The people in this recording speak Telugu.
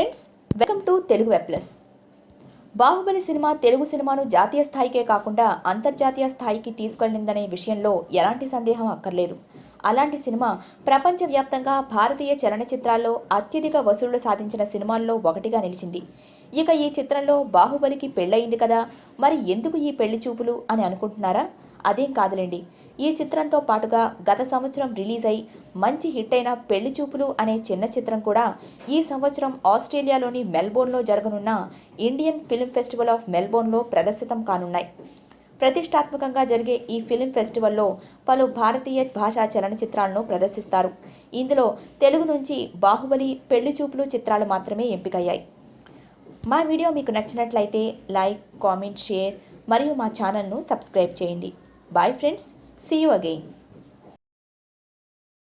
Welcome to Telugu web plus Baahubali cinema Telugu సినిమాను జాతీయ స్థాయికే కాకుండా అంతర్జాతీయ స్థాయికి తీసుకెళ్ళిందనే విషయంలో ఎలాంటి సందేహం అక్కర్లేదు. అలాంటి సినిమా ప్రపంచవ్యాప్తంగా భారతీయ చలనచిత్రాల్లో అత్యధిక వసూళ్ళు సాధించిన సినిమాల్లో ఒకటిగా నిలిచింది. ఇక ఈ చిత్రంలో బాహుబలికి పెళ్ళయింది కదా మరి ఎందుకు ఈ పెళ్ళి చూపులు అని అనుకుంటున్నారా? అదేం కాదులేండి. ఈ చిత్రంతో పాటుగా గత సంవత్సరం రిలీజ్ అయి మంచి హిట్ అయిన పెళ్ళి చూపులు అనే చిన్న చిత్రం కూడా ఈ సంవత్సరం ఆస్ట్రేలియాలోని మెల్బోర్న్లో జరగనున్న ఇండియన్ ఫిల్మ్ ఫెస్టివల్ ఆఫ్ మెల్బోర్న్లో ప్రదర్శితం కానున్నాయి. ప్రతిష్టాత్మకంగా జరిగే ఈ ఫిల్మ్ ఫెస్టివల్లో పలు భారతీయ భాషా చలనచిత్రాలను ప్రదర్శిస్తారు. ఇందులో తెలుగు నుంచి బాహుబలి పెళ్ళి చూపులు చిత్రాలు మాత్రమే ఎంపికయ్యాయి. మా వీడియో మీకు నచ్చినట్లయితే లైక్ కామెంట్ షేర్ మరియు మా ఛానల్ను సబ్స్క్రైబ్ చేయండి. Bye friends! See you again.